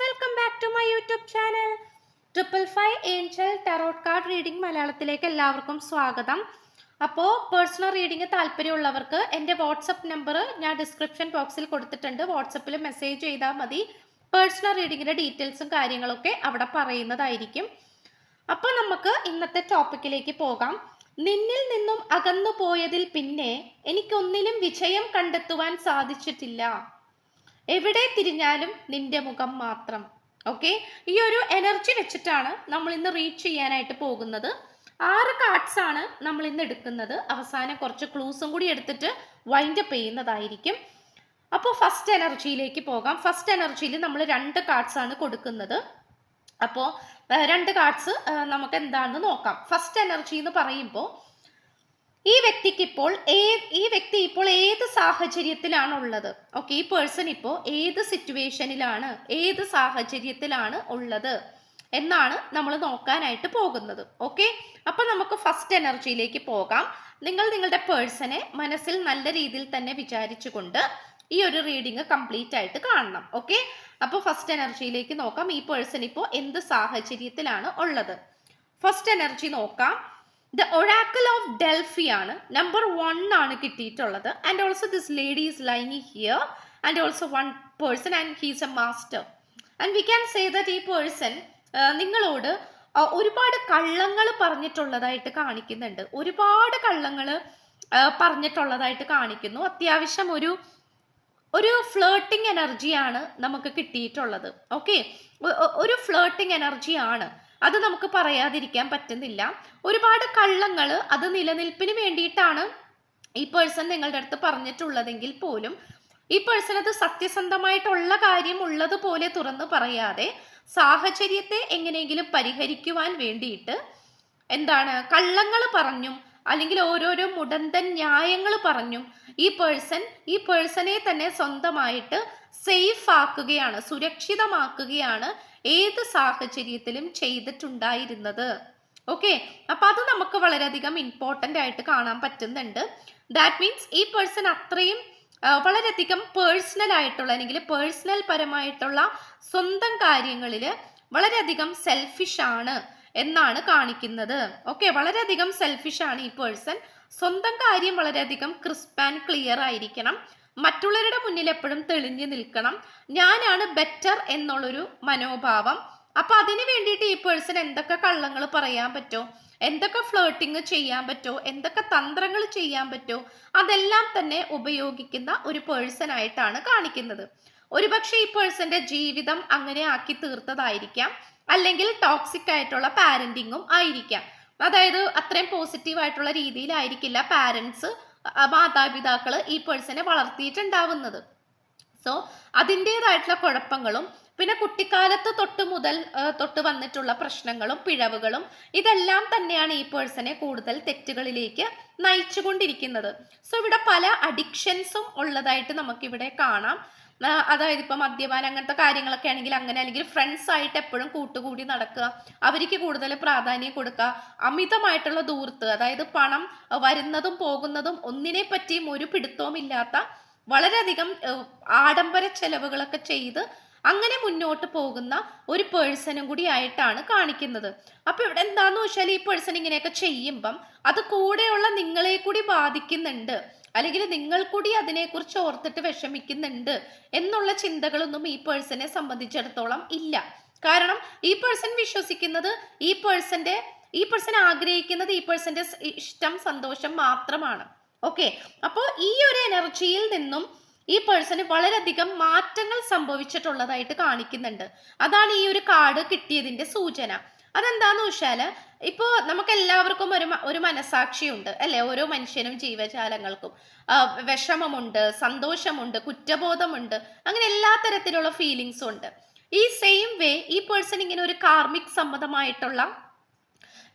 Welcome back to my YouTube channel triple five angel tarot card reading മലയാളത്തിലേക്ക് എല്ലാവർക്കും സ്വാഗതം. അപ്പോൾ പേഴ്സണൽ റീഡിംഗ് താല്പര്യമുള്ളവർക്ക് എന്റെ വാട്സപ്പ് നമ്പർ ഞാൻ ഡിസ്ക്രിപ്ഷൻ ബോക്സിൽ കൊടുത്തിട്ടുണ്ട്. വാട്സപ്പിൽ മെസ്സേജ് ചെയ്താൽ മതി. പേഴ്സണൽ റീഡിങ്ങിന്റെ ഡീറ്റെയിൽസും കാര്യങ്ങളൊക്കെ അവിടെ പറയുന്നതായിരിക്കും. അപ്പോൾ നമുക്ക് ഇന്നത്തെ ടോപ്പിക്കിലേക്ക് പോകാം. നിന്നിൽ നിന്നും അകന്നു പോയതിൽ പിന്നെ എനിക്കൊന്നിലും വിജയം കണ്ടെത്തുവാൻ സാധിച്ചിട്ടില്ല. എവിടെ തിരിഞ്ഞാലും നിന്റെ മുഖം മാത്രം. ഓക്കെ ഈ ഒരു എനർജി വെച്ചിട്ടാണ് നമ്മൾ ഇന്ന് റീച്ച് ചെയ്യാനായിട്ട് പോകുന്നത്. ആറ് കാർഡ്സ് ആണ് നമ്മൾ ഇന്ന് എടുക്കുന്നത്. അവസാനം കുറച്ച് ക്ലൂസും കൂടി എടുത്തിട്ട് വൈൻഡ് അപ്പ് ചെയ്യുന്നതായിരിക്കും. അപ്പോൾ ഫസ്റ്റ് എനർജിയിലേക്ക് പോകാം. ഫസ്റ്റ് എനർജിയിൽ നമ്മൾ രണ്ട് കാർഡ്സ് ആണ് കൊടുക്കുന്നത്. അപ്പോൾ രണ്ട് കാർഡ്സ് നമുക്ക് എന്താണെന്ന് നോക്കാം. ഫസ്റ്റ് എനർജി എന്ന് പറയുമ്പോൾ ഈ വ്യക്തിക്ക് ഇപ്പോൾ ഈ വ്യക്തി ഇപ്പോൾ ഏത് സാഹചര്യത്തിലാണ് ഉള്ളത് ഓക്കെ ഈ പേഴ്സൺ ഇപ്പോൾ ഏത് സിറ്റുവേഷനിലാണ് ഏത് സാഹചര്യത്തിലാണ് ഉള്ളത് എന്നാണ് നമ്മൾ നോക്കാനായിട്ട് പോകുന്നത്. ഓക്കെ അപ്പം നമുക്ക് ഫസ്റ്റ് എനർജിയിലേക്ക് പോകാം. നിങ്ങൾ നിങ്ങളുടെ പേഴ്സണെ മനസ്സിൽ നല്ല രീതിയിൽ തന്നെ വിചാരിച്ചുകൊണ്ട് ഈ ഒരു റീഡിങ് കംപ്ലീറ്റ് ആയിട്ട് കാണണം. ഓക്കെ അപ്പോൾ ഫസ്റ്റ് എനർജിയിലേക്ക് നോക്കാം. ഈ പേഴ്സൺ ഇപ്പോൾ എന്ത് സാഹചര്യത്തിലാണ് ഉള്ളത്? ഫസ്റ്റ് എനർജി നോക്കാം. ദ ഒറാക്കിൾ ഓഫ് ഡെൽഫി ആണ്. നമ്പർ വൺ ആണ് കിട്ടിയിട്ടുള്ളത്. And also this lady is lying here and also one person and he's a master and we can say that ഈ പേഴ്സൺ നിങ്ങളോട് ഒരുപാട് കള്ളങ്ങൾ പറഞ്ഞിട്ടുള്ളതായിട്ട് കാണിക്കുന്നുണ്ട്. ഒരുപാട് കള്ളങ്ങൾ പറഞ്ഞിട്ടുള്ളതായിട്ട് കാണിക്കുന്നു. അത്യാവശ്യം ഒരു ഒരു ഫ്ലേട്ടിംഗ് എനർജിയാണ് നമുക്ക് കിട്ടിയിട്ടുള്ളത്. ഓക്കെ ഒരു ഫ്ലേട്ടിംഗ് എനർജിയാണ് അത് നമുക്ക് പറയാതിരിക്കാൻ പറ്റുന്നില്ല. ഒരുപാട് കള്ളങ്ങൾ അത് നിലനിൽപ്പിന് വേണ്ടിയിട്ടാണ് ഈ പേഴ്സൺ നിങ്ങളുടെ അടുത്ത് പറഞ്ഞിട്ടുള്ളതെങ്കിൽ പോലും ഈ പേഴ്സൺ അത് സത്യസന്ധമായിട്ടുള്ള കാര്യം ഉള്ളതുപോലെ തുറന്നു പറയാതെ സാഹചര്യത്തെ എങ്ങനെയെങ്കിലും പരിഹരിക്കുവാൻ വേണ്ടിയിട്ട് എന്താണ് കള്ളങ്ങൾ പറഞ്ഞും അല്ലെങ്കിൽ ഓരോരോ മുടന്തൻ ന്യായങ്ങൾ പറഞ്ഞു. ഈ പേഴ്സൺ ഈ പേഴ്സണെ തന്നെ സ്വന്തമായിട്ട് സേഫ് ആക്കുകയാണ് സുരക്ഷിതമാക്കുകയാണ് ഏത് സാഹചര്യത്തിലും ചെയ്തിട്ടുണ്ടായിരുന്നത്. ഓക്കെ അപ്പൊ അത് നമുക്ക് വളരെയധികം ഇമ്പോർട്ടന്റ് ആയിട്ട് കാണാൻ പറ്റുന്നുണ്ട്. ദാറ്റ് മീൻസ് ഈ പേഴ്സൺ അത്രയും വളരെയധികം പേഴ്സണൽ ആയിട്ടുള്ള അല്ലെങ്കിൽ പേഴ്സണൽ പരമായിട്ടുള്ള സ്വന്തം കാര്യങ്ങളിൽ വളരെയധികം സെൽഫിഷ് ആണ്. എന്നാണ് കാണിക്കുന്നത്. ഓക്കെ വളരെയധികം ആണ് ഈ പേഴ്സൺ സ്വന്തം കാര്യം വളരെയധികം ക്രിസ്പ് ആൻഡ് ക്ലിയർ ആയിരിക്കണം. മറ്റുള്ളവരുടെ മുന്നിൽ എപ്പോഴും തെളിഞ്ഞു നിൽക്കണം. ഞാനാണ് ബെറ്റർ എന്നുള്ളൊരു മനോഭാവം. അപ്പൊ അതിന് വേണ്ടിയിട്ട് ഈ പേഴ്സൺ എന്തൊക്കെ കള്ളങ്ങൾ പറയാൻ പറ്റുമോ എന്തൊക്കെ ഫ്ലേട്ടിങ് ചെയ്യാൻ പറ്റുമോ എന്തൊക്കെ തന്ത്രങ്ങൾ ചെയ്യാൻ പറ്റുമോ അതെല്ലാം തന്നെ ഉപയോഗിക്കുന്ന ഒരു പേഴ്സൺ ആയിട്ടാണ് കാണിക്കുന്നത്. ഒരുപക്ഷെ ഈ പേഴ്സന്റെ ജീവിതം അങ്ങനെ ആക്കി തീർത്തതായിരിക്കാം. അല്ലെങ്കിൽ ടോക്സിക് ആയിട്ടുള്ള പാരന്റിങ്ങും ആയിരിക്കാം. അതായത് അത്രയും പോസിറ്റീവ് ആയിട്ടുള്ള രീതിയിലായിരിക്കില്ല പാരൻസ് മാതാപിതാക്കൾ ഈ പേഴ്സണെ വളർത്തിയിട്ടുണ്ടാവുന്നത്. സോ അതിന്റെതായിട്ടുള്ള കുഴപ്പങ്ങളും പിന്നെ കുട്ടിക്കാലത്ത് തൊട്ട് മുതൽ തൊട്ട് വന്നിട്ടുള്ള പ്രശ്നങ്ങളും പിഴവുകളും ഇതെല്ലാം തന്നെയാണ് ഈ പേഴ്സണെ കൂടുതൽ തെറ്റുകളിലേക്ക് നയിച്ചുകൊണ്ടിരിക്കുന്നത്. സോ ഇവിടെ പല അഡിക്ഷൻസും ഉള്ളതായിട്ട് നമുക്കിവിടെ കാണാം. അതായത് ഇപ്പൊ മദ്യപാനം അങ്ങനത്തെ കാര്യങ്ങളൊക്കെ ആണെങ്കിൽ അങ്ങനെ അല്ലെങ്കിൽ ഫ്രണ്ട്സ് ആയിട്ട് എപ്പോഴും കൂട്ടുകൂടി നടക്കുക അവർക്ക് കൂടുതൽ പ്രാധാന്യം കൊടുക്കുക അമിതമായിട്ടുള്ള ദൂർത്ത് അതായത് പണം വരുന്നതും പോകുന്നതും ഒന്നിനെ പറ്റിയും ഒരു പിടുത്തവും ഇല്ലാത്ത വളരെയധികം ആഡംബര ചെലവുകളൊക്കെ ചെയ്ത് അങ്ങനെ മുന്നോട്ട് പോകുന്ന ഒരു പേഴ്സണും കൂടി ആയിട്ടാണ് കാണിക്കുന്നത്. അപ്പൊ ഇവിടെ എന്താന്ന് വെച്ചാൽ ഈ പേഴ്സൺ ഇങ്ങനെയൊക്കെ ചെയ്യുമ്പം അത് കൂടെയുള്ള നിങ്ങളെ കൂടി ബാധിക്കുന്നുണ്ട്. അല്ലെങ്കിൽ നിങ്ങൾ കൂടി അതിനെക്കുറിച്ച് ഓർത്തിട്ട് വിഷമിക്കുന്നുണ്ട് എന്നുള്ള ചിന്തകളൊന്നും ഈ പേഴ്സണെ സംബന്ധിച്ചിടത്തോളം ഇല്ല. കാരണം ഈ പേഴ്സൺ വിശ്വസിക്കുന്നത് ഈ പേഴ്സന്റെ ഈ പേഴ്സൺ ആഗ്രഹിക്കുന്നത് ഈ പേഴ്സന്റെ ഇഷ്ടം സന്തോഷം മാത്രമാണ്. ഓക്കെ? അപ്പോൾ ഈ ഒരു എനർജിയിൽ നിന്നും ഈ പേഴ്സണ് വളരെയധികം മാറ്റങ്ങൾ സംഭവിച്ചിട്ടുള്ളതായിട്ട് കാണിക്കുന്നുണ്ട്. അതാണ് ഈ ഒരു കാർഡ് കിട്ടിയതിന്റെ സൂചന. അതെന്താന്ന് വെച്ചാൽ ഇപ്പോ നമുക്ക് എല്ലാവർക്കും ഒരു ഒരു മനസാക്ഷിയുണ്ട് അല്ലെ? ഓരോ മനുഷ്യനും ജീവജാലങ്ങൾക്കും. വിഷമമുണ്ട് സന്തോഷമുണ്ട് കുറ്റബോധമുണ്ട് അങ്ങനെ എല്ലാ തരത്തിലുള്ള ഫീലിങ്സും ഉണ്ട് ഈ സെയിം വേ ഈ പേഴ്സൺ ഇങ്ങനെ ഒരു കാർമിക് സംബന്ധമായിട്ടുള്ള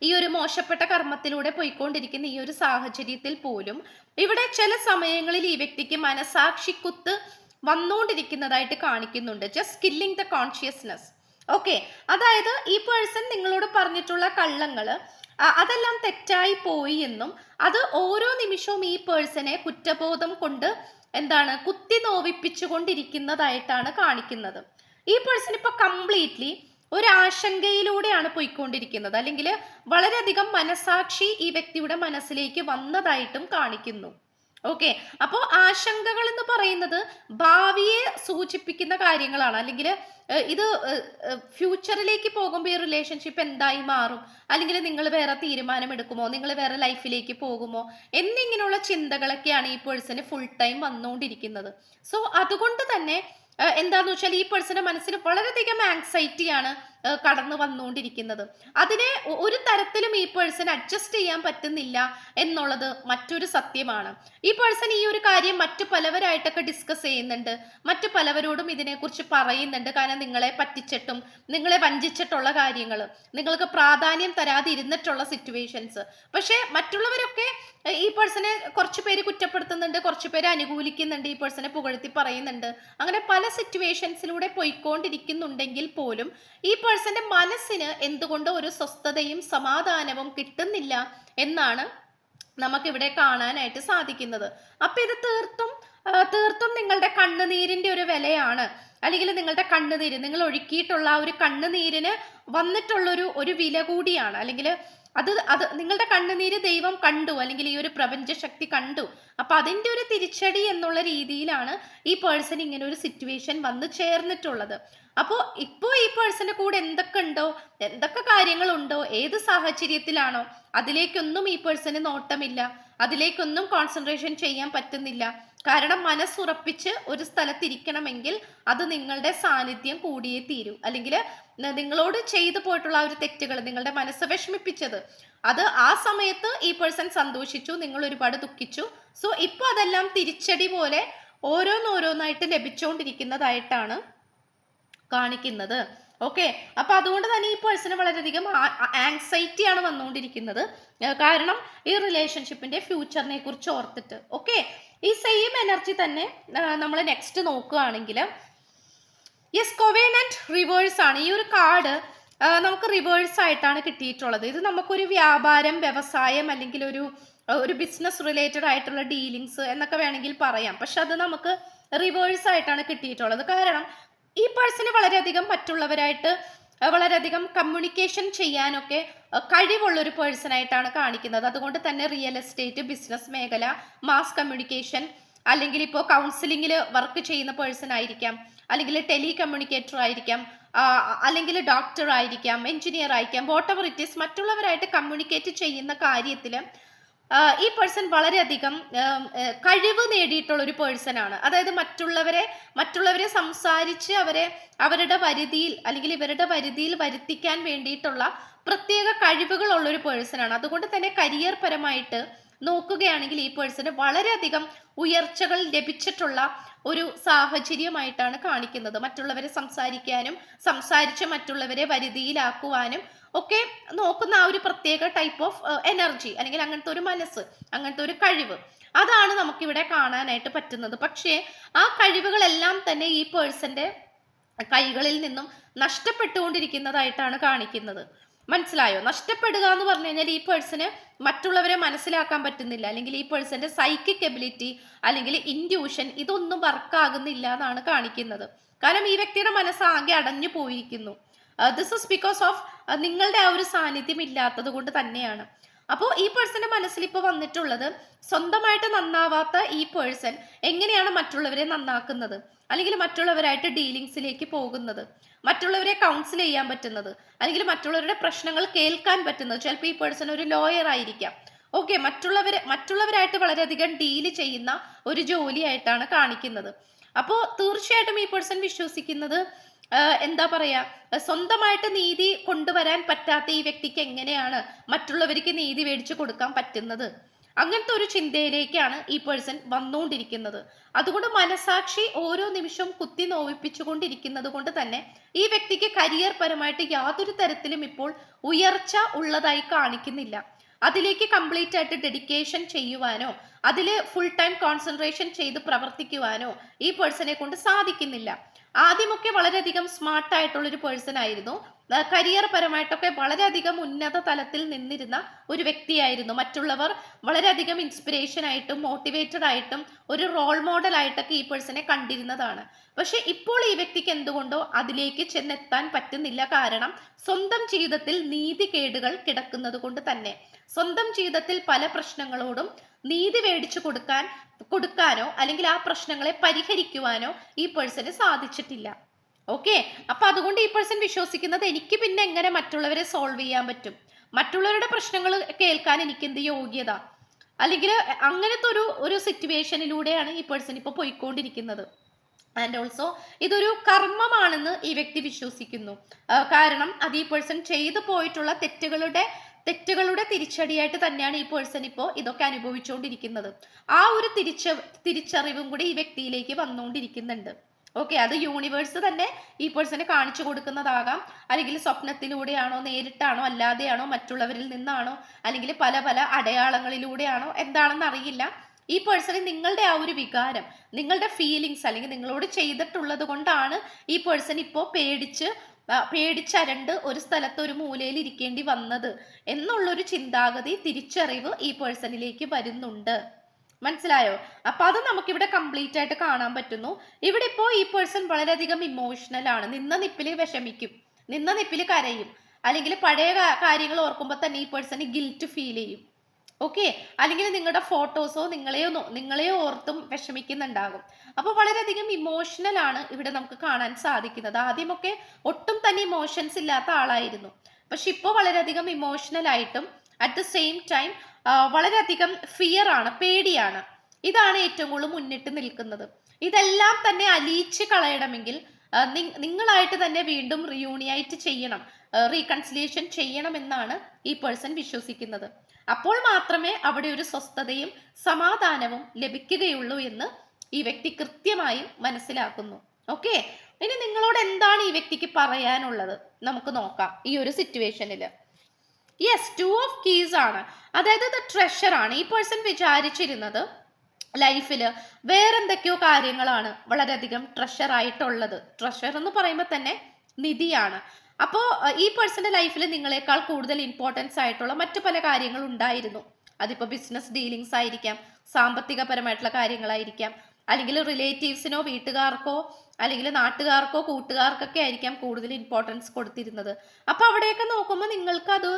ഈ ഒരു മോശപ്പെട്ട കർമ്മത്തിലൂടെ പോയിക്കൊണ്ടിരിക്കുന്ന ഈ ഒരു സാഹചര്യത്തിൽ പോലും ഇവിടെ ചില സമയങ്ങളിൽ ഈ വ്യക്തിക്ക് മനസാക്ഷിക്കുത്ത് വന്നുകൊണ്ടിരിക്കുന്നതായിട്ട് കാണിക്കുന്നുണ്ട്. Just killing the consciousness okay അതായത് ഈ പേഴ്സൺ നിങ്ങളോട് പറഞ്ഞിട്ടുള്ള കള്ളങ്ങൾ അതെല്ലാം തെറ്റായി പോയി എന്നും അത് ഓരോ നിമിഷവും ഈ പേഴ്സണെ കുറ്റബോധം കൊണ്ട് എന്താണ് കുത്തി നോവിപ്പിച്ചുകൊണ്ടിരിക്കുന്നതായിട്ടാണ് കാണിക്കുന്നത്. ഈ പേഴ്സൺ ഇപ്പൊ കംപ്ലീറ്റ്ലി ഒരു ആശങ്കയിലൂടെയാണ് പോയിക്കൊണ്ടിരിക്കുന്നത്. അല്ലെങ്കിൽ വളരെയധികം മനസാക്ഷി ഈ വ്യക്തിയുടെ മനസ്സിലേക്ക് വന്നതായിട്ടും കാണിക്കുന്നു. ഓക്കെ അപ്പോൾ ആശങ്കകൾ എന്ന് പറയുന്നത് ഭാവിയെ സൂചിപ്പിക്കുന്ന കാര്യങ്ങളാണ്. അല്ലെങ്കിൽ ഇത് ഫ്യൂച്ചറിലേക്ക് പോകുമ്പോൾ ഈ റിലേഷൻഷിപ്പ് എന്തായി മാറും? അല്ലെങ്കിൽ നിങ്ങൾ വേറെ തീരുമാനം എടുക്കുമോ നിങ്ങൾ വേറെ ലൈഫിലേക്ക് പോകുമോ? എന്നിങ്ങനെയുള്ള ചിന്തകളൊക്കെയാണ് ഈ പേഴ്സണ് ഫുൾ ടൈം വന്നുകൊണ്ടിരിക്കുന്നത്. സോ അതുകൊണ്ട് തന്നെ എന്താണെന്ന് വെച്ചാൽ ഈ പേഴ്സന്റെ മനസ്സിന് വളരെയധികം ആങ്സൈറ്റിയാണ് കടന്നു വന്നുകൊണ്ടിരിക്കുന്നത്. അതിനെ ഒരു തരത്തിലും ഈ പേഴ്സൺ അഡ്ജസ്റ്റ് ചെയ്യാൻ പറ്റുന്നില്ല എന്നുള്ളത് മറ്റൊരു സത്യമാണ്. ഈ പേഴ്സൺ ഈ ഒരു കാര്യം മറ്റു പലവരായിട്ടൊക്കെ ഡിസ്കസ് ചെയ്യുന്നുണ്ട്. മറ്റു പലവരോടും ഇതിനെക്കുറിച്ച് പറയുന്നുണ്ട്. കാരണം നിങ്ങളെ പറ്റിച്ചിട്ടും നിങ്ങളെ വഞ്ചിച്ചിട്ടുള്ള കാര്യങ്ങൾ നിങ്ങൾക്ക് പ്രാധാന്യം തരാതെ ഇരുന്നിട്ടുള്ള സിറ്റുവേഷൻസ് പക്ഷേ മറ്റുള്ളവരൊക്കെ ഈ പേഴ്സണെ കുറച്ച് പേര് കുറ്റപ്പെടുത്തുന്നുണ്ട് കുറച്ച് പേര് അനുകൂലിക്കുന്നുണ്ട് ഈ പേഴ്സണെ പുകഴ്ത്തി പറയുന്നുണ്ട്. അങ്ങനെ പല സിറ്റുവേഷൻസിലൂടെ പോയിക്കൊണ്ടിരിക്കുന്നുണ്ടെങ്കിൽ പോലും ഈ പേഴ്സന്റെ മനസ്സിന് എന്തുകൊണ്ട് ഒരു സ്വസ്ഥതയും സമാധാനവും കിട്ടുന്നില്ല എന്നാണ് നമുക്കിവിടെ കാണാനായിട്ട് സാധിക്കുന്നത്. അപ്പൊ ഇത് തീർത്തും തീർത്തും നിങ്ങളുടെ കണ്ണുനീരിന്റെ ഒരു വിലയാണ്. അല്ലെങ്കിൽ നിങ്ങളുടെ കണ്ണുനീര് നിങ്ങൾ ഒഴുക്കിയിട്ടുള്ള ആ ഒരു കണ്ണുനീരിന് വന്നിട്ടുള്ളൊരു ഒരു വില കൂടിയാണ്. അല്ലെങ്കിൽ അത് അത് നിങ്ങളുടെ കണ്ണുനീര് ദൈവം കണ്ടു അല്ലെങ്കിൽ ഈ ഒരു പ്രപഞ്ച ശക്തി കണ്ടു. അപ്പൊ അതിന്റെ ഒരു തിരിച്ചടി എന്നുള്ള രീതിയിലാണ് ഈ പേഴ്സൺ ഇങ്ങനെ ഒരു സിറ്റുവേഷൻ വന്ന് ചേർന്നിട്ടുള്ളത്. അപ്പോൾ ഇപ്പോൾ ഈ പേഴ്സന്റെ കൂടെ എന്തൊക്കെ ഉണ്ടോ എന്തൊക്കെ കാര്യങ്ങളുണ്ടോ ഏത് സാഹചര്യത്തിലാണോ അതിലേക്കൊന്നും ഈ പേഴ്സന് നോട്ടമില്ല. അതിലേക്കൊന്നും കോൺസെൻട്രേഷൻ ചെയ്യാൻ പറ്റുന്നില്ല. കാരണം മനസ്സുറപ്പിച്ച് ഒരു സ്ഥലത്തിരിക്കണമെങ്കിൽ അത് നിങ്ങളുടെ സാന്നിധ്യം കൂടിയേ തീരൂ. അല്ലെങ്കിൽ നിങ്ങളോട് ചെയ്തു പോയിട്ടുള്ള ഒരു തെറ്റുകൾ നിങ്ങളുടെ മനസ്സ് വിഷമിപ്പിച്ചത് അത് ആ സമയത്ത് ഈ പേഴ്സൺ സന്തോഷിച്ചു നിങ്ങൾ ഒരുപാട് ദുഃഖിച്ചു. സോ ഇപ്പൊ അതെല്ലാം തിരിച്ചടി പോലെ ഓരോന്നോരോന്നായിട്ട് ലഭിച്ചുകൊണ്ടിരിക്കുന്നതായിട്ടാണ് കാണിക്കുന്നത്. ഓക്കെ അപ്പൊ അതുകൊണ്ട് തന്നെ ഈ പേഴ്സണ് വളരെയധികം ആങ്സൈറ്റി ആണ് വന്നുകൊണ്ടിരിക്കുന്നത് കാരണം ഈ റിലേഷൻഷിപ്പിന്റെ ഫ്യൂച്ചറിനെ കുറിച്ച് ഓർത്തിട്ട്. ഓക്കെ ഈ സെയിം എനർജി തന്നെ നമ്മൾ നെക്സ്റ്റ് നോക്കുകയാണെങ്കിൽ യെസ് കൊവേനന്റ് റിവേഴ്സ് ആണ്. ഈ ഒരു കാർഡ് നമുക്ക് റിവേഴ്സ് ആയിട്ടാണ് കിട്ടിയിട്ടുള്ളത്. ഇത് നമുക്കൊരു വ്യാപാരം വ്യവസായം അല്ലെങ്കിൽ ഒരു ഒരു ബിസിനസ് റിലേറ്റഡ് ആയിട്ടുള്ള ഡീലിങ്സ് എന്നൊക്കെ വേണമെങ്കിൽ പറയാം. പക്ഷെ അത് നമുക്ക് റിവേഴ്സ് ആയിട്ടാണ് കിട്ടിയിട്ടുള്ളത്. കാരണം ഈ പേഴ്സണ് വളരെയധികം മറ്റുള്ളവരായിട്ട് വളരെയധികം കമ്മ്യൂണിക്കേഷൻ ചെയ്യാനൊക്കെ കഴിവുള്ള ഒരു പേഴ്സൺ ആയിട്ടാണ് കാണിക്കുന്നത്. അതുകൊണ്ട് തന്നെ റിയൽ എസ്റ്റേറ്റ് ബിസിനസ് മേഖല മാസ് കമ്മ്യൂണിക്കേഷൻ അല്ലെങ്കിൽ ഇപ്പോൾ കൗൺസിലിങ്ങിൽ വർക്ക് ചെയ്യുന്ന പേഴ്സൺ ആയിരിക്കാം അല്ലെങ്കിൽ ടെലി കമ്മ്യൂണിക്കേറ്റർ ആയിരിക്കാം അല്ലെങ്കിൽ ഡോക്ടർ ആയിരിക്കാം എഞ്ചിനീയർ ആയിരിക്കാം വോട്ടവർ ഇറ്റ് ഈസ് മറ്റുള്ളവരായിട്ട് കമ്മ്യൂണിക്കേറ്റ് ചെയ്യുന്ന കാര്യത്തിൽ ഈ പേഴ്സൺ വളരെയധികം കഴിവ് നേടിയിട്ടുള്ള ഒരു പേഴ്സൺ ആണ്. അതായത് മറ്റുള്ളവരെ മറ്റുള്ളവരെ സംസാരിച്ച് അവരെ അവരുടെ പരിധിയിൽ അല്ലെങ്കിൽ ഇവരുടെ പരിധിയിൽ വരുത്തിക്കാൻ വേണ്ടിയിട്ടുള്ള പ്രത്യേക കഴിവുകളുള്ള ഒരു പേഴ്സൺ ആണ്. അതുകൊണ്ട് തന്നെ കരിയർ പരമായിട്ട് നോക്കുകയാണെങ്കിൽ ഈ പേഴ്സണ് വളരെയധികം ഉയർച്ചകൾ ലഭിച്ചിട്ടുള്ള ഒരു സാഹചര്യമായിട്ടാണ് കാണിക്കുന്നത്. മറ്റുള്ളവരെ സംസാരിക്കാനും സംസാരിച്ച് മറ്റുള്ളവരെ വരുതിയിലാക്കുവാനും ഒക്കെ നോക്കുന്ന ആ ഒരു പ്രത്യേക ടൈപ്പ് ഓഫ് എനർജി അല്ലെങ്കിൽ അങ്ങനത്തെ ഒരു മനസ്സ് അങ്ങനത്തെ ഒരു കഴിവ്. അതാണ് നമുക്കിവിടെ കാണാനായിട്ട് പറ്റുന്നത്. പക്ഷേ ആ കഴിവുകളെല്ലാം തന്നെ ഈ പേഴ്സന്റെ കൈകളിൽ നിന്നും നഷ്ടപ്പെട്ടുകൊണ്ടിരിക്കുന്നതായിട്ടാണ് കാണിക്കുന്നത്. മനസ്സിലായോ? നഷ്ടപ്പെടുക എന്ന് പറഞ്ഞു കഴിഞ്ഞാൽ ഈ പേഴ്സണ് മറ്റുള്ളവരെ മനസ്സിലാക്കാൻ പറ്റുന്നില്ല. അല്ലെങ്കിൽ ഈ പേഴ്സന്റെ സൈക്കിക് എബിലിറ്റി അല്ലെങ്കിൽ ഇൻഡ്യൂഷൻ ഇതൊന്നും വർക്കാകുന്നില്ല എന്നാണ് കാണിക്കുന്നത്. കാരണം ഈ വ്യക്തിയുടെ മനസ്സ് ആകെ അടഞ്ഞു പോയിരിക്കുന്നു. ദിസ് ഇസ് ബിക്കോസ് ഓഫ് നിങ്ങളുടെ ആ ഒരു സാന്നിധ്യം ഇല്ലാത്തത് കൊണ്ട് തന്നെയാണ്. അപ്പോൾ ഈ പേഴ്സന്റെ മനസ്സിൽ ഇപ്പോൾ വന്നിട്ടുള്ളത് സ്വന്തമായിട്ട് നന്നാവാത്ത ഈ പേഴ്സൺ എങ്ങനെയാണ് മറ്റുള്ളവരെ നന്നാക്കുന്നത്? അല്ലെങ്കിൽ മറ്റുള്ളവരായിട്ട് ഡീലിങ്സിലേക്ക് പോകുന്നത്? മറ്റുള്ളവരെ കൗൺസിൽ ചെയ്യാൻ പറ്റുന്നത്? അല്ലെങ്കിൽ മറ്റുള്ളവരുടെ പ്രശ്നങ്ങൾ കേൾക്കാൻ പറ്റുന്നത്? ചിലപ്പോൾ ഈ പേഴ്സൺ ഒരു ലോയർ ആയിരിക്കാം. ഓക്കെ മറ്റുള്ളവരെ മറ്റുള്ളവരായിട്ട് വളരെയധികം ഡീൽ ചെയ്യുന്ന ഒരു ജോലിയായിട്ടാണ് കാണിക്കുന്നത്. അപ്പോൾ തീർച്ചയായിട്ടും ഈ പേഴ്സൺ വിശ്വസിക്കുന്നത് എന്താ പറയാ? സ്വന്തമായിട്ട് നീതി കൊണ്ടുവരാൻ പറ്റാത്ത ഈ വ്യക്തിക്ക് എങ്ങനെയാണ് മറ്റുള്ളവർക്ക് നീതി മേടിച്ചു കൊടുക്കാൻ പറ്റുന്നത്? അങ്ങനത്തെ ഒരു ചിന്തയിലേക്കാണ് ഈ പേഴ്സൺ വന്നുകൊണ്ടിരിക്കുന്നത്. അതുകൊണ്ട് മനസാക്ഷി ഓരോ നിമിഷവും കുത്തി നോവിപ്പിച്ചുകൊണ്ടിരിക്കുന്നത് കൊണ്ട് തന്നെ ഈ വ്യക്തിക്ക് കരിയർ പരമായിട്ട് യാതൊരു തരത്തിലും ഇപ്പോൾ ഉയർച്ച ഉള്ളതായി കാണിക്കുന്നില്ല. അതിലേക്ക് കംപ്ലീറ്റ് ആയിട്ട് ഡെഡിക്കേഷൻ ചെയ്യുവാനോ അതിൽ ഫുൾ ടൈം കോൺസെൻട്രേഷൻ ചെയ്ത് പ്രവർത്തിക്കുവാനോ ഈ പേഴ്സണെ കൊണ്ട് സാധിക്കുന്നില്ല. ആദ്യമൊക്കെ വളരെയധികം ഒരു പേഴ്സൺ ആയിരുന്നു. കരിയർ പരമായിട്ടൊക്കെ വളരെയധികം ഉന്നത തലത്തിൽ നിന്നിരുന്ന ഒരു വ്യക്തിയായിരുന്നു. മറ്റുള്ളവർ വളരെയധികം ഇൻസ്പിറേഷൻ ആയിട്ടും മോട്ടിവേറ്റഡ് ആയിട്ടും ഒരു റോൾ മോഡൽ ആയിട്ടൊക്കെ ഈ പേഴ്സണെ കണ്ടിരുന്നതാണ്. പക്ഷെ ഇപ്പോൾ ഈ വ്യക്തിക്ക് എന്തുകൊണ്ടോ അതിലേക്ക് ചെന്നെത്താൻ പറ്റുന്നില്ല. കാരണം സ്വന്തം ജീവിതത്തിൽ നീതികേടുകൾ കിടക്കുന്നത് കൊണ്ട് തന്നെ. സ്വന്തം ജീവിതത്തിൽ പല പ്രശ്നങ്ങളോടും നീതി മേടിച്ചു കൊടുക്കാൻ കൊടുക്കാനോ അല്ലെങ്കിൽ ആ പ്രശ്നങ്ങളെ പരിഹരിക്കുവാനോ ഈ പേഴ്സന് സാധിച്ചിട്ടില്ല. ഓക്കെ അപ്പൊ അതുകൊണ്ട് ഈ പേഴ്സൺ വിശ്വസിക്കുന്നത് എനിക്ക് പിന്നെ എങ്ങനെ മറ്റുള്ളവരെ സോൾവ് ചെയ്യാൻ പറ്റും? മറ്റുള്ളവരുടെ പ്രശ്നങ്ങൾ കേൾക്കാൻ എനിക്ക് എന്ത് യോഗ്യത? അല്ലെങ്കിൽ അങ്ങനത്തെ ഒരു ഒരു സിറ്റുവേഷനിലൂടെയാണ് ഈ പേഴ്സൺ ഇപ്പോൾ പോയിക്കൊണ്ടിരിക്കുന്നത്. ആൻഡ് ഓൾസോ ഇതൊരു കർമ്മമാണെന്ന് ഈ വ്യക്തി വിശ്വസിക്കുന്നു. കാരണം അത് ഈ പേഴ്സൺ ചെയ്തു പോയിട്ടുള്ള തെറ്റുകളുടെ തെറ്റുകളുടെ തിരിച്ചടിയായിട്ട് തന്നെയാണ് ഈ പേഴ്സൺ ഇപ്പോൾ ഇതൊക്കെ അനുഭവിച്ചുകൊണ്ടിരിക്കുന്നത് ആ ഒരു തിരിച്ച തിരിച്ചറിവും കൂടി ഈ വ്യക്തിയിലേക്ക് വന്നുകൊണ്ടിരിക്കുന്നുണ്ട് ഓക്കെ അത് യൂണിവേഴ്സ് തന്നെ ഈ പേഴ്സണെ കാണിച്ചു കൊടുക്കുന്നതാകാം. അല്ലെങ്കിൽ സ്വപ്നത്തിലൂടെയാണോ നേരിട്ടാണോ അല്ലാതെയാണോ മറ്റുള്ളവരിൽ നിന്നാണോ അല്ലെങ്കിൽ പല പല അടയാളങ്ങളിലൂടെയാണോ എന്താണെന്ന് അറിയില്ല. ഈ പേഴ്സണെ നിങ്ങളുടെ ആ ഒരു വികാരം നിങ്ങളുടെ ഫീലിങ്സ് അല്ലെങ്കിൽ നിങ്ങളോട് ചെയ്തിട്ടുള്ളത് കൊണ്ടാണ് ഈ പേഴ്സൺ ഇപ്പോൾ പേടിച്ച് പേടിച്ചരണ്ട് ഒരു സ്ഥലത്ത് ഒരു മൂലയിൽ ഇരിക്കേണ്ടി വന്നത് എന്നുള്ളൊരു ചിന്താഗതി തിരിച്ചറിവ് ഈ പേഴ്സണിലേക്ക് വരുന്നുണ്ട്. മനസ്സിലായോ? അപ്പൊ അത് നമുക്കിവിടെ കംപ്ലീറ്റ് ആയിട്ട് കാണാൻ പറ്റുന്നു. ഇവിടെ ഇപ്പോ ഈ പേഴ്സൺ വളരെയധികം ഇമോഷണൽ ആണ്. നിന്ന നിപ്പിൽ വിഷമിക്കും. നിന്ന നിപ്പിൽ കരയും. അല്ലെങ്കിൽ പഴയ കാര്യങ്ങൾ ഓർക്കുമ്പോൾ തന്നെ ഈ പേഴ്സൺ ഗിൽറ്റ് ഫീൽ ചെയ്യും. ഓക്കെ അല്ലെങ്കിൽ നിങ്ങളുടെ ഫോട്ടോസോ നിങ്ങളെയോ നിങ്ങളെയോ ഓർത്തും വിഷമിക്കുന്നുണ്ടാകും. അപ്പോൾ വളരെയധികം ഇമോഷണൽ ആണ് ഇവിടെ നമുക്ക് കാണാൻ സാധിക്കുന്നത്. ആദ്യമൊക്കെ ഒട്ടും തന്നെ ഇമോഷൻസ് ഇല്ലാത്ത ആളായിരുന്നു. പക്ഷെ ഇപ്പോൾ വളരെയധികം ഇമോഷണൽ ആയിട്ടും അറ്റ് ദ സെയിം ടൈം വളരെയധികം ഫിയർ ആണ് പേടിയാണ്. ഇതാണ് ഏറ്റവും കൂടുതൽ മുന്നിട്ട് നിൽക്കുന്നത്. ഇതെല്ലാം തന്നെ അലിയിച്ച് കളയണമെങ്കിൽ നിങ്ങളായിട്ട് തന്നെ വീണ്ടും റിയൂണിയായിട്ട് ചെയ്യണം. റീകൺസിലിയേഷൻ ചെയ്യണം എന്നാണ് ഈ പേഴ്സൺ വിശ്വസിക്കുന്നത്. അപ്പോൾ മാത്രമേ അവിടെ ഒരു സ്വസ്ഥതയും സമാധാനവും ലഭിക്കുകയുള്ളൂ എന്ന് ഈ വ്യക്തി കൃത്യമായും മനസ്സിലാക്കുന്നു. ഓക്കെ ഇനി നിങ്ങളോട് എന്താണ് ഈ വ്യക്തിക്ക് പറയാനുള്ളത്? നമുക്ക് നോക്കാം ഈ ഒരു സിറ്റുവേഷനിൽ യെസ് ടു ഓഫ് കീസ് ആണ്. അതായത് ഇത് ട്രഷർ ആണ്. ഈ പേഴ്സൺ വിചാരിച്ചിരുന്നത് ലൈഫിൽ വേറെന്തൊക്കെയോ കാര്യങ്ങളാണ് വളരെയധികം ട്രഷർ ആയിട്ടുള്ളത്. ട്രഷർ എന്ന് പറയുമ്പോൾ തന്നെ നിധിയാണ്. അപ്പോൾ ഈ പേഴ്സന്റെ ലൈഫിൽ നിങ്ങളെക്കാൾ കൂടുതൽ ഇമ്പോർട്ടൻസ് ആയിട്ടുള്ള മറ്റു പല കാര്യങ്ങൾ ഉണ്ടായിരുന്നു. അതിപ്പോ ബിസിനസ് ഡീലിങ്സ് ആയിരിക്കാം സാമ്പത്തികപരമായിട്ടുള്ള കാര്യങ്ങളായിരിക്കാം അല്ലെങ്കിൽ റിലേറ്റീവ്സിനോ വീട്ടുകാർക്കോ അല്ലെങ്കിൽ നാട്ടുകാർക്കോ കൂട്ടുകാർക്കൊക്കെ ആയിരിക്കാം കൂടുതൽ ഇമ്പോർട്ടൻസ് കൊടുത്തിരുന്നത്. അപ്പൊ അവിടെയൊക്കെ നോക്കുമ്പോൾ നിങ്ങൾക്ക് അത്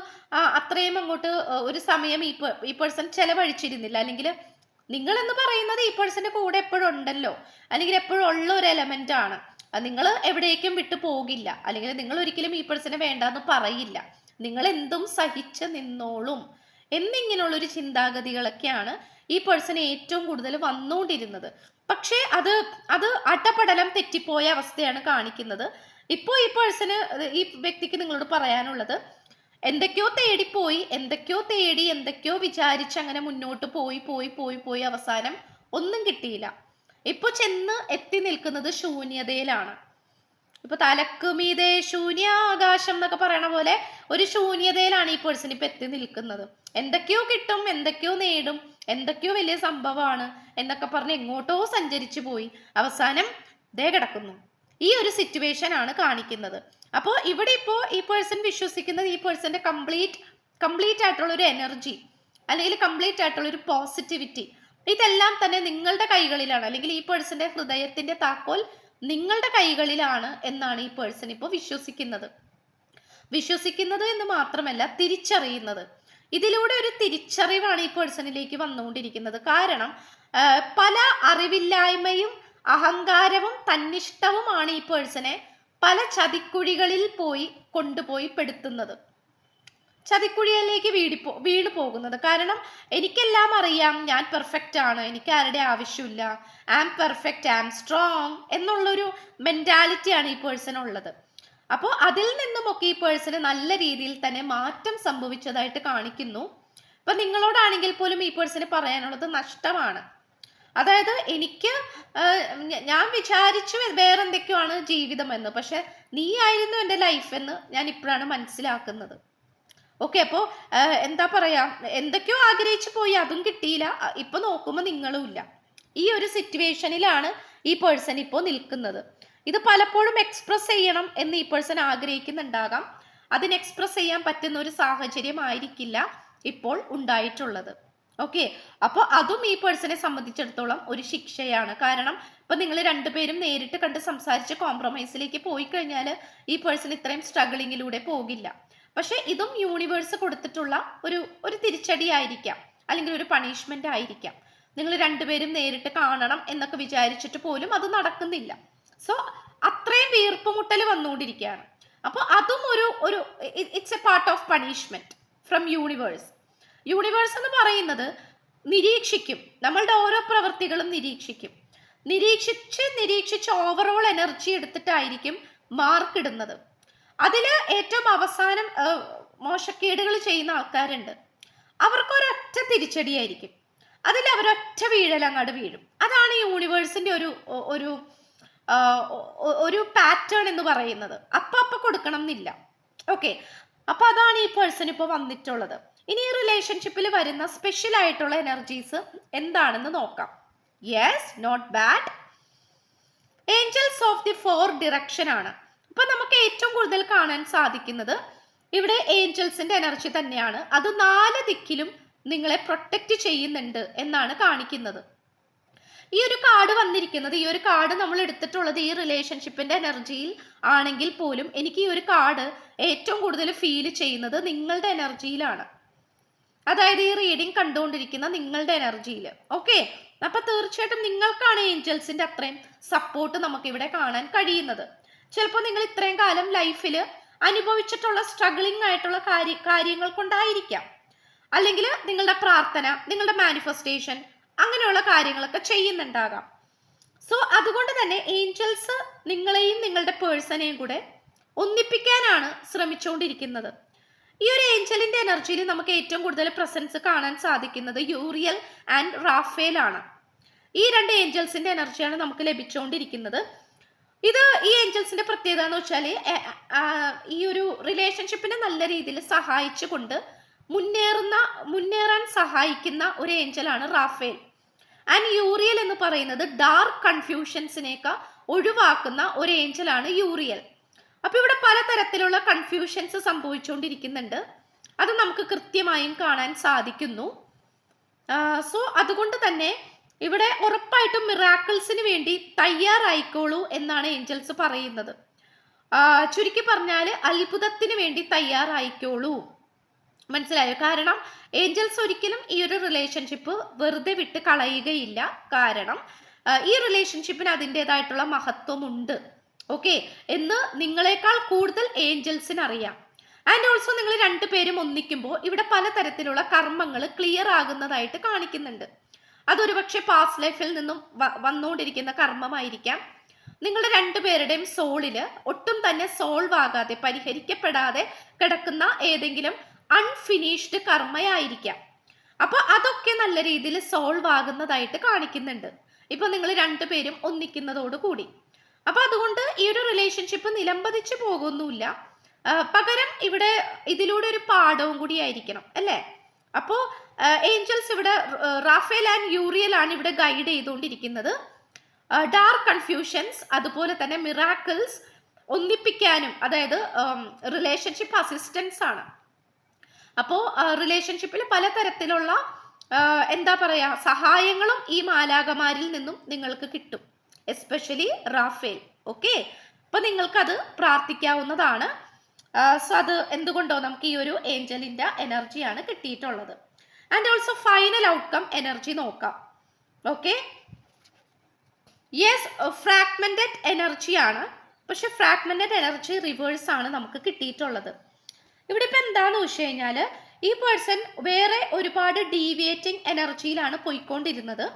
അത്രയും അങ്ങോട്ട് ഒരു സമയം ഈ ഈ പേഴ്സൺ ചെലവഴിച്ചിരുന്നില്ല. അല്ലെങ്കിൽ നിങ്ങൾ എന്ന് പറയുന്നത് ഈ പേഴ്സന്റെ കൂടെ എപ്പോഴും ഉണ്ടല്ലോ. അല്ലെങ്കിൽ എപ്പോഴും ഉള്ള ഒരു എലമെന്റ് ആണ്. നിങ്ങൾ എവിടേക്കും വിട്ടു പോകില്ല. അല്ലെങ്കിൽ നിങ്ങൾ ഒരിക്കലും ഈ പേഴ്സനെ വേണ്ടാന്ന് പറയില്ല. നിങ്ങൾ എന്തും സഹിച്ച് നിന്നോളും. എന്നിങ്ങനെയുള്ളൊരു ചിന്താഗതികളൊക്കെയാണ് ഈ പേഴ്സൺ ഏറ്റവും കൂടുതൽ വന്നുകൊണ്ടിരുന്നത്. പക്ഷേ അത് അത് അട്ടപടലം തെറ്റിപ്പോയ അവസ്ഥയാണ് കാണിക്കുന്നത്. ഇപ്പോൾ ഈ പേഴ്സണ് ഈ വ്യക്തിക്ക് നിങ്ങളോട് പറയാനുള്ളത് എന്തൊക്കെയോ തേടിപ്പോയി എന്തൊക്കെയോ തേടി എന്തൊക്കെയോ വിചാരിച്ച് അങ്ങനെ മുന്നോട്ട് പോയി പോയി പോയി പോയി അവസാനം ഒന്നും കിട്ടിയില്ല. ഇപ്പൊ ചെന്ന് എത്തി നിൽക്കുന്നത് ശൂന്യതയിലാണ്. ഇപ്പൊ തലക്ക് മീതെ ശൂന്യാകാശം എന്നൊക്കെ പറയണ പോലെ ഒരു ശൂന്യതയിലാണ് ഈ പേഴ്സൺ ഇപ്പൊ എത്തി നിൽക്കുന്നത്. എന്തൊക്കെയോ കിട്ടും എന്തൊക്കെയോ നേടും എന്തൊക്കെയോ വലിയ സംഭവമാണ് എന്നൊക്കെ പറഞ്ഞ് എങ്ങോട്ടോ സഞ്ചരിച്ചു പോയി. അവസാനം ദേ കിടക്കുന്നു. ഈ ഒരു സിറ്റുവേഷൻ ആണ് കാണിക്കുന്നത്. അപ്പോൾ ഇവിടെ ഇപ്പോൾ ഈ പേഴ്സൺ വിശ്വസിക്കുന്നത് ഈ പേഴ്സന്റെ കംപ്ലീറ്റ് കംപ്ലീറ്റ് ആയിട്ടുള്ള ഒരു എനർജി അല്ലെങ്കിൽ കംപ്ലീറ്റ് ആയിട്ടുള്ള ഒരു പോസിറ്റിവിറ്റി ഇതെല്ലാം തന്നെ നിങ്ങളുടെ കൈകളിലാണ്. അല്ലെങ്കിൽ ഈ പേഴ്സന്റെ ഹൃദയത്തിന്റെ താക്കോൽ നിങ്ങളുടെ കൈകളിലാണ് എന്നാണ് ഈ പേഴ്സൺ ഇപ്പോൾ വിശ്വസിക്കുന്നത്. വിശ്വസിക്കുന്നത് എന്ന് മാത്രമല്ല തിരിച്ചറിയുന്നത്. ഇതിലൂടെ ഒരു തിരിച്ചറിവാണ് ഈ പേഴ്സണിലേക്ക് വന്നുകൊണ്ടിരിക്കുന്നത്. കാരണം പല അറിവില്ലായ്മയും അഹങ്കാരവും തന്നിഷ്ടവുമാണ് ഈ പേഴ്സണെ പല ചതിക്കുഴികളിൽ പോയി കൊണ്ടുപോയി പെടുത്തുന്നത്. ചതിക്കുഴിയിലേക്ക് വീടിപ്പോ വീണ് പോകുന്നത്. കാരണം എനിക്കെല്ലാം അറിയാം ഞാൻ പെർഫെക്റ്റ് ആണ്. എനിക്ക് ആരുടെ ആവശ്യമില്ല. I am perfect I am strong എന്നുള്ളൊരു മെന്റാലിറ്റിയാണ് ഈ പേഴ്സൺ ഉള്ളത്. അപ്പോൾ അതിൽ നിന്നുമൊക്കെ ഈ പേഴ്സണ് നല്ല രീതിയിൽ തന്നെ മാറ്റം സംഭവിച്ചതായിട്ട് കാണിക്കുന്നു. ഇപ്പൊ നിങ്ങളോടാണെങ്കിൽ പോലും ഈ പേഴ്സണ് പറയാനുള്ളത് നഷ്ടമാണ്. അതായത് എനിക്ക് ഞാൻ വിചാരിച്ചു വേറെന്തൊക്കെയാണ് ജീവിതമെന്ന്. പക്ഷെ നീ ആയിരുന്നു എന്റെ ലൈഫ് എന്ന് ഞാൻ ഇപ്പോഴാണ് മനസ്സിലാക്കുന്നത്. ഓക്കെ അപ്പോൾ എന്താ പറയാ? എന്തൊക്കെയോ ആഗ്രഹിച്ചു പോയി അതും കിട്ടിയില്ല. ഇപ്പൊ നോക്കുമ്പോൾ നിങ്ങളും ഇല്ല. ഈ ഒരു സിറ്റുവേഷനിലാണ് ഈ പേഴ്സൺ ഇപ്പോൾ നിൽക്കുന്നത്. ഇത് പലപ്പോഴും എക്സ്പ്രസ് ചെയ്യണം എന്ന് ഈ പേഴ്സൺ ആഗ്രഹിക്കുന്നുണ്ടാകാം. അതിന് എക്സ്പ്രസ് ചെയ്യാൻ പറ്റുന്ന ഒരു സാഹചര്യം ആയിരിക്കില്ല ഇപ്പോൾ ഉണ്ടായിട്ടുള്ളത്. ഓക്കെ അപ്പോൾ അതും ഈ പേഴ്സണെ സംബന്ധിച്ചിടത്തോളം ഒരു ശിക്ഷയാണ്. കാരണം ഇപ്പൊ നിങ്ങൾ രണ്ടുപേരും നേരിട്ട് കണ്ട് സംസാരിച്ച് കോംപ്രമൈസിലേക്ക് പോയി കഴിഞ്ഞാൽ ഈ പേഴ്സൺ ഇത്രയും സ്ട്രഗിളിങ്ങിലൂടെ പോകില്ല. പക്ഷെ ഇതും യൂണിവേഴ്സ് കൊടുത്തിട്ടുള്ള ഒരു ഒരു തിരിച്ചടി ആയിരിക്കാം അല്ലെങ്കിൽ ഒരു പണിഷ്മെന്റ് ആയിരിക്കാം. നിങ്ങൾ രണ്ടുപേരും നേരിട്ട് കാണണം എന്നൊക്കെ വിചാരിച്ചിട്ട് പോലും അത് നടക്കുന്നില്ല. സോ അത്രയും വീർപ്പുമുട്ടൽ വന്നുകൊണ്ടിരിക്കുകയാണ്. അപ്പോൾ അതും ഒരു ഒരു it's a part of punishment from universe universe എന്ന് പറയുന്നത് നിരീക്ഷിക്കും. നമ്മളുടെ ഓരോ പ്രവൃത്തികളും നിരീക്ഷിക്കും. നിരീക്ഷിച്ച് നിരീക്ഷിച്ച് ഓവറോൾ എനർജി എടുത്തിട്ടായിരിക്കും മാർക്ക് ഇടുന്നത്. അതിൽ ഏറ്റവും അവസാനം മോശക്കേടുകൾ ചെയ്യുന്ന ആൾക്കാരുണ്ട്. അവർക്ക് ഒരൊറ്റ തിരിച്ചടിയായിരിക്കും. അതിൽ അവരൊറ്റ വീഴലങ്ങാട് വീഴും. അതാണ് ഈ യൂണിവേഴ്സിന്റെ ഒരു ഒരു ഒരു പാറ്റേൺ എന്ന് പറയുന്നത്. അപ്പൊ അപ്പൊ കൊടുക്കണം എന്നില്ല. ഓക്കെ. അപ്പൊ അതാണ് ഈ പേഴ്സൺ ഇപ്പോൾ വന്നിട്ടുള്ളത്. ഇനി ഈ റിലേഷൻഷിപ്പിൽ വരുന്ന സ്പെഷ്യൽ ആയിട്ടുള്ള എനർജീസ് എന്താണെന്ന് നോക്കാം. Yes not bad. Angels of the four direction ആണ്. അപ്പൊ നമുക്ക് ഏറ്റവും കൂടുതൽ കാണാൻ സാധിക്കുന്നത് ഇവിടെ ഏഞ്ചൽസിന്റെ എനർജി തന്നെയാണ്. അത് നാല് ദിക്കിലും നിങ്ങളെ പ്രൊട്ടക്റ്റ് ചെയ്യുന്നുണ്ട് എന്നാണ് കാണിക്കുന്നത്. ഈ ഒരു കാർഡ് വന്നിരിക്കുന്നത് ഈ ഒരു കാർഡ് നമ്മൾ എടുത്തിട്ടുള്ളത് ഈ റിലേഷൻഷിപ്പിന്റെ എനർജിയിൽ ആണെങ്കിൽ പോലും എനിക്ക് ഈ ഒരു കാർഡ് ഏറ്റവും കൂടുതൽ ഫീൽ ചെയ്യുന്നത് നിങ്ങളുടെ എനർജിയിലാണ്. അതായത് ഈ റീഡിംഗ് കണ്ടുകൊണ്ടിരിക്കുന്ന നിങ്ങളുടെ എനർജിയിൽ. ഓക്കെ? അപ്പൊ തീർച്ചയായിട്ടും നിങ്ങൾക്കാണ് ഏഞ്ചൽസിന്റെ അത്രയും സപ്പോർട്ട് നമുക്ക് ഇവിടെ കാണാൻ കഴിയുന്നത്. ചിലപ്പോൾ നിങ്ങൾ ഇത്രയും കാലം ലൈഫിൽ അനുഭവിച്ചിട്ടുള്ള സ്ട്രഗ്ലിംഗ് ആയിട്ടുള്ള കാര്യ കാര്യങ്ങൾ കൊണ്ടായിരിക്കാം. അല്ലെങ്കിൽ നിങ്ങളുടെ പ്രാർത്ഥന നിങ്ങളുടെ മാനിഫെസ്റ്റേഷൻ അങ്ങനെയുള്ള കാര്യങ്ങളൊക്കെ ചെയ്യുന്നുണ്ടാകാം. സോ അതുകൊണ്ട് തന്നെ ഏഞ്ചൽസ് നിങ്ങളെയും നിങ്ങളുടെ പേഴ്സണെയും കൂടെ ഒന്നിപ്പിക്കാനാണ് ശ്രമിച്ചുകൊണ്ടിരിക്കുന്നത്. ഈ ഒരു ഏഞ്ചലിന്റെ എനർജിയിൽ നമുക്ക് ഏറ്റവും കൂടുതൽ പ്രസൻസ് കാണാൻ സാധിക്കുന്നത് യൂറിയൽ ആൻഡ് റാഫേൽ ആണ്. ഈ രണ്ട് ഏഞ്ചൽസിന്റെ എനർജിയാണ് നമുക്ക് ലഭിച്ചുകൊണ്ടിരിക്കുന്നത്. ഇത് ഈ ഏഞ്ചൽസിന്റെ പ്രത്യേകത എന്ന് വെച്ചാൽ ഈ ഒരു റിലേഷൻഷിപ്പിനെ നല്ല രീതിയിൽ സഹായിച്ചുകൊണ്ട് മുന്നേറുന്ന മുന്നേറാൻ സഹായിക്കുന്ന ഒരു ഏഞ്ചലാണ് റാഫേൽ. ആൻഡ് യൂറിയൽ എന്ന് പറയുന്നത് ഡാർക്ക് കൺഫ്യൂഷൻസിനെയൊക്കെ ഒഴിവാക്കുന്ന ഒരു ഏഞ്ചലാണ് യൂറിയൽ. അപ്പൊ ഇവിടെ പലതരത്തിലുള്ള കൺഫ്യൂഷൻസ് സംഭവിച്ചുകൊണ്ടിരിക്കുന്നുണ്ട്. അത് നമുക്ക് കൃത്യമായും കാണാൻ സാധിക്കുന്നു. സോ അതുകൊണ്ട് തന്നെ ഇവിടെ ഉറപ്പായിട്ടും മിറാക്കിൾസിന് വേണ്ടി തയ്യാറായിക്കോളൂ എന്നാണ് ഏഞ്ചൽസ് പറയുന്നത്. ചുരുക്കി പറഞ്ഞാൽ അത്ഭുതത്തിന് വേണ്ടി തയ്യാറായിക്കോളൂ. മനസ്സിലായോ? കാരണം ഏഞ്ചൽസ് ഒരിക്കലും ഈ ഒരു റിലേഷൻഷിപ്പ് വെറുതെ വിട്ട് കളയുകയില്ല. കാരണം ഈ റിലേഷൻഷിപ്പിന് അതിന്റെതായിട്ടുള്ള മഹത്വമുണ്ട്. ഓക്കെ? എന്ന് നിങ്ങളെക്കാൾ കൂടുതൽ ഏഞ്ചൽസിന് അറിയാം. ആൻഡ് ഓൾസോ നിങ്ങൾ രണ്ടുപേരും ഒന്നിക്കുമ്പോൾ ഇവിടെ പലതരത്തിലുള്ള കർമ്മങ്ങൾ ക്ലിയർ ആകുന്നതായിട്ട് കാണിക്കുന്നുണ്ട്. അതൊരു പക്ഷെ പാസ്റ്റ് ലൈഫിൽ നിന്നും വന്നുകൊണ്ടിരിക്കുന്ന കർമ്മമായിരിക്കാം. നിങ്ങളുടെ രണ്ടുപേരുടെയും സോളിൽ ഒട്ടും തന്നെ സോൾവ് ആകാതെ പരിഹരിക്കപ്പെടാതെ കിടക്കുന്ന ഏതെങ്കിലും അൺഫിനിഷ്ഡ് കർമ്മയായിരിക്കാം. അപ്പൊ അതൊക്കെ നല്ല രീതിയിൽ സോൾവ് ആകുന്നതായിട്ട് കാണിക്കുന്നുണ്ട്. ഇപ്പൊ നിങ്ങൾ രണ്ടുപേരും ഒന്നിക്കുന്നതോട് കൂടി. അപ്പൊ അതുകൊണ്ട് ഈ ഒരു റിലേഷൻഷിപ്പ് നിലംപതിച്ച് പോകുന്നില്ല പകരം ഇവിടെ ഇതിലൂടെ ഒരു പാഠവും കൂടി ആയിരിക്കണം അല്ലേ? അപ്പോ ഏഞ്ചൽസ് ഇവിടെ റാഫേൽ ആൻഡ് യൂറിയൽ ആണ് ഇവിടെ ഗൈഡ് ചെയ്തുകൊണ്ടിരിക്കുന്നത്. ഡാർക്ക് കൺഫ്യൂഷൻസ് അതുപോലെ തന്നെ മിറാക്കിൾസ് ഒന്നിപ്പിക്കാനും അതായത് റിലേഷൻഷിപ്പ് അസിസ്റ്റൻസ് ആണ്. അപ്പോ റിലേഷൻഷിപ്പിൽ പലതരത്തിലുള്ള എന്താ പറയാ സഹായങ്ങളും ഈ മാലാകമാരിൽ നിന്നും നിങ്ങൾക്ക് കിട്ടും. Especially Rafale. ഓക്കെ അപ്പൊ നിങ്ങൾക്കത് പ്രാർത്ഥിക്കാവുന്നതാണ്. സോ അത് എന്തുകൊണ്ടോ നമുക്ക് ഈ ഒരു ഏഞ്ചലിന്റെ എനർജിയാണ് കിട്ടിയിട്ടുള്ളത്. And also final outcome energy നോക്കാം. ഓക്കെ യെസ് ഫ്രാഗ്മെന്റഡ് എനർജിയാണ് പക്ഷെ ഫ്രാഗ്മെന്റഡ് എനർജി റിവേഴ്സ് ആണ് നമുക്ക് കിട്ടിയിട്ടുള്ളത്. ഇവിടെ ഇപ്പൊ എന്താന്ന് വെച്ച് കഴിഞ്ഞാൽ ഈ പേഴ്സൺ വേറെ ഒരുപാട് ഡീവിയേറ്റിംഗ് എനർജിയിലാണ് പോയിക്കൊണ്ടിരുന്നത്.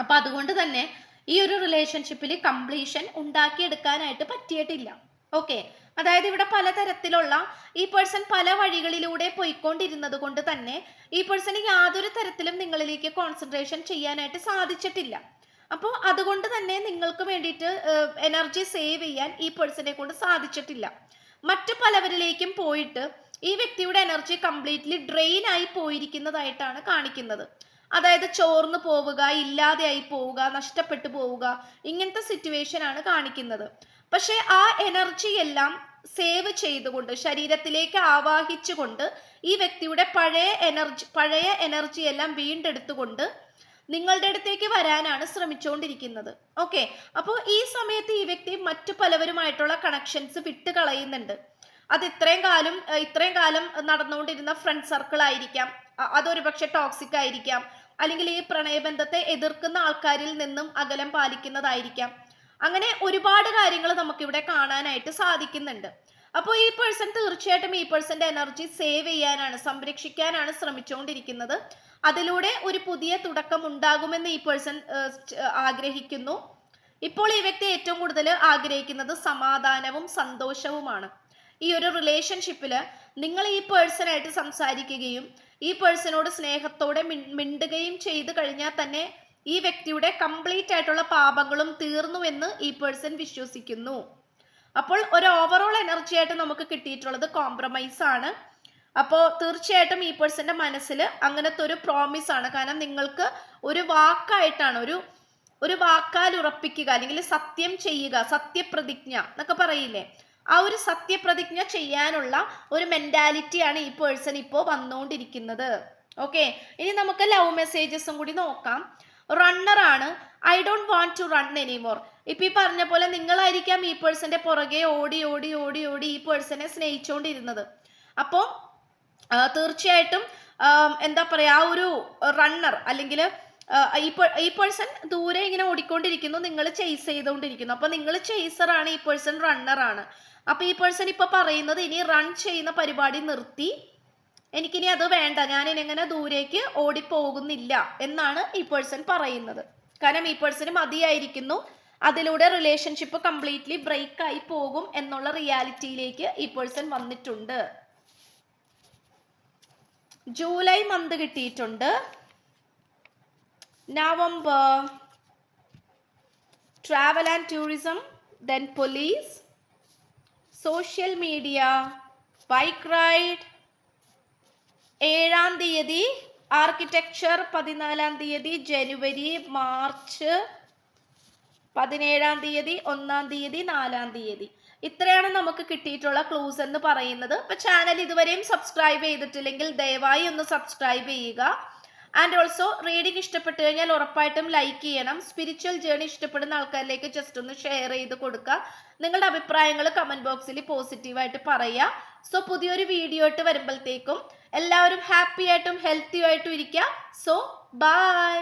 അപ്പൊ അതുകൊണ്ട് തന്നെ ഈ ഒരു റിലേഷൻഷിപ്പിൽ കംപ്ലീഷൻ ഉണ്ടാക്കിയെടുക്കാനായിട്ട് പറ്റിയിട്ടില്ല. ഓക്കെ അതായത് ഇവിടെ പലതരത്തിലുള്ള ഈ പേഴ്സൺ പല വഴികളിലൂടെ പോയിക്കൊണ്ടിരുന്നത് കൊണ്ട് തന്നെ ഈ പേഴ്സണ് യാതൊരു തരത്തിലും നിങ്ങളിലേക്ക് കോൺസെൻട്രേഷൻ ചെയ്യാനായിട്ട് സാധിച്ചിട്ടില്ല. അപ്പോൾ അതുകൊണ്ട് തന്നെ നിങ്ങൾക്ക് വേണ്ടിയിട്ട് എനർജി സേവ് ചെയ്യാൻ ഈ പേഴ്സണെ കൊണ്ട് സാധിച്ചിട്ടില്ല. മറ്റു പലവരിലേക്കും പോയിട്ട് ഈ വ്യക്തിയുടെ എനർജി കംപ്ലീറ്റ്ലി ഡ്രെയിൻ ആയി പോയിരിക്കുന്നതായിട്ടാണ് കാണിക്കുന്നത്. അതായത് ചോർന്നു പോവുക ഇല്ലാതെയായി പോവുക നഷ്ടപ്പെട്ടു പോവുക ഇങ്ങനത്തെ സിറ്റുവേഷൻ ആണ് കാണിക്കുന്നത്. പക്ഷെ ആ എനർജി എല്ലാം സേവ് ചെയ്തുകൊണ്ട് ശരീരത്തിലേക്ക് ആവാഹിച്ചുകൊണ്ട് ഈ വ്യക്തിയുടെ പഴയ എനർജി പഴയ എനർജി എല്ലാം വീണ്ടെടുത്തുകൊണ്ട് നിങ്ങളുടെ അടുത്തേക്ക് വരാനാണ് ശ്രമിച്ചുകൊണ്ടിരിക്കുന്നത്. ഓക്കെ അപ്പോൾ ഈ സമയത്ത് ഈ വ്യക്തി മറ്റു പലവരുമായിട്ടുള്ള കണക്ഷൻസ് വിട്ട് കളയുന്നുണ്ട് അത് ഇത്രയും കാലം ഇത്രയും കാലം നടന്നുകൊണ്ടിരുന്ന ഫ്രണ്ട് സർക്കിൾ ആയിരിക്കാം. അതൊരു പക്ഷെ ടോക്സിക് ആയിരിക്കാം. അല്ലെങ്കിൽ ഈ പ്രണയബന്ധത്തെ എതിർക്കുന്ന ആൾക്കാരിൽ നിന്നും അകലം പാലിക്കുന്നതായിരിക്കാം. അങ്ങനെ ഒരുപാട് കാര്യങ്ങൾ നമുക്കിവിടെ കാണാനായിട്ട് സാധിക്കുന്നുണ്ട്. അപ്പോൾ ഈ പേഴ്സൺ തീർച്ചയായിട്ടും ഈ പേഴ്സന്റെ എനർജി സേവ് ചെയ്യാനാണ് സംരക്ഷിക്കാനാണ് ശ്രമിച്ചുകൊണ്ടിരിക്കുന്നത് അതിലൂടെ ഒരു പുതിയ തുടക്കം ഉണ്ടാകുമെന്ന് ഈ പേഴ്സൺ ആഗ്രഹിക്കുന്നു. ഇപ്പോൾ ഈ വ്യക്തി ഏറ്റവും കൂടുതൽ ആഗ്രഹിക്കുന്നത് സമാധാനവും സന്തോഷവുമാണ്. ഈ ഒരു റിലേഷൻഷിപ്പിൽ നിങ്ങൾ ഈ പേഴ്സണായിട്ട് സംസാരിക്കുകയും ഈ പേഴ്സണോട് സ്നേഹത്തോടെ മിണ്ടുകയും ചെയ്തു കഴിഞ്ഞാൽ തന്നെ ഈ വ്യക്തിയുടെ കംപ്ലീറ്റ് ആയിട്ടുള്ള പാപങ്ങളും തീർന്നു എന്ന് ഈ പേഴ്സൺ വിശ്വസിക്കുന്നു. അപ്പോൾ ഒരു ഓവറോൾ എനർജി ആയിട്ട് നമുക്ക് കിട്ടിയിട്ടുള്ളത് കോംപ്രമൈസ് ആണ്. അപ്പോൾ തീർച്ചയായിട്ടും ഈ പേഴ്സന്റെ മനസ്സിൽ അങ്ങനത്തെ ഒരു പ്രോമിസ് ആണ്. കാരണം നിങ്ങൾക്ക് ഒരു വാക്കായിട്ടാണ് ഒരു ഒരു വാക്കാൽ ഉറപ്പിക്കുക അല്ലെങ്കിൽ സത്യം ചെയ്യുക സത്യപ്രതിജ്ഞ എന്നൊക്കെ പറയില്ലേ? ആ ഒരു സത്യപ്രതിജ്ഞ ചെയ്യാനുള്ള ഒരു മെന്റാലിറ്റിയാണ് ഈ പേഴ്സൺ ഇപ്പോൾ വന്നുകൊണ്ടിരിക്കുന്നത് ഓക്കെ ഇനി നമുക്ക് ലവ് മെസ്സേജസും കൂടി നോക്കാം. റണ്ണർ ആണ്. I don't want to run anymore ഇപ്പൊ ഈ പറഞ്ഞ പോലെ നിങ്ങളായിരിക്കാം ഈ പേഴ്സന്റെ പുറകെ ഓടി ഓടി ഓടി ഓടി ഈ പേഴ്സണെ സ്നേഹിച്ചുകൊണ്ടിരുന്നത് അപ്പോ തീർച്ചയായിട്ടും എന്താ പറയാ ആ ഒരു റണ്ണർ അല്ലെങ്കിൽ ഈ പേഴ്സൺ ദൂരെ ഇങ്ങനെ ഓടിക്കൊണ്ടിരിക്കുന്നു നിങ്ങൾ ചേസ് ചെയ്തുകൊണ്ടിരിക്കുന്നു അപ്പൊ നിങ്ങൾ ചേസറാണ് ഈ പേഴ്സൺ റണ്ണറാണ് അപ്പൊ ഈ പേഴ്സൺ ഇപ്പൊ പറയുന്നത് ഇനി റൺ ചെയ്യുന്ന പരിപാടി നിർത്തി എനിക്കിനി അത് വേണ്ട. ഞാൻ ഇനി ഇങ്ങനെ ദൂരേക്ക് ഓടിപ്പോകുന്നില്ല എന്നാണ് ഈ പേഴ്സൺ പറയുന്നത്. കാരണം ഈ പേഴ്സൺ മതിയായിരിക്കുന്നു. അതിലൂടെ റിലേഷൻഷിപ്പ് കംപ്ലീറ്റ്ലി ബ്രേക്ക് ആയി പോകും എന്നുള്ള റിയാലിറ്റിയിലേക്ക് ഈ പേഴ്സൺ വന്നിട്ടുണ്ട്. ജൂലൈ മന്ത് കിട്ടിയിട്ടുണ്ട്. November travel and tourism then police social media bike ride ഏഴാം തീയതി ആർക്കിടെക്ചർ പതിനാലാം തീയതി ജനുവരി മാർച്ച് പതിനേഴാം തീയതി ഒന്നാം തീയതി നാലാം തീയതി. ഇത്രയാണ് നമുക്ക് കിട്ടിയിട്ടുള്ള ക്ലൂസ് എന്ന് പറയുന്നത്. ഇപ്പൊ ചാനൽ ഇതുവരെയും സബ്സ്ക്രൈബ് ചെയ്തിട്ടില്ലെങ്കിൽ ദയവായി ഒന്ന് സബ്സ്ക്രൈബ് ചെയ്യുക. ആൻഡ് ഓൾസോ റീഡിംഗ് ഇഷ്ടപ്പെട്ടു കഴിഞ്ഞാൽ ഉറപ്പായിട്ടും ലൈക്ക് ചെയ്യണം. സ്പിരിച്വൽ ജേണി ഇഷ്ടപ്പെടുന്ന ആൾക്കാരിലേക്ക് ജസ്റ്റ് ഒന്ന് ഷെയർ ചെയ്ത് കൊടുക്കുക. നിങ്ങളുടെ അഭിപ്രായങ്ങൾ കമന്റ് ബോക്സിൽ പോസിറ്റീവായിട്ട് പറയുക. സോ പുതിയൊരു വീഡിയോ ആയിട്ട് വരുമ്പോഴത്തേക്കും എല്ലാവരും ഹാപ്പി ആയിട്ടും ഹെൽത്തി ആയിട്ടും ഇരിക്കുക സോ ബൈ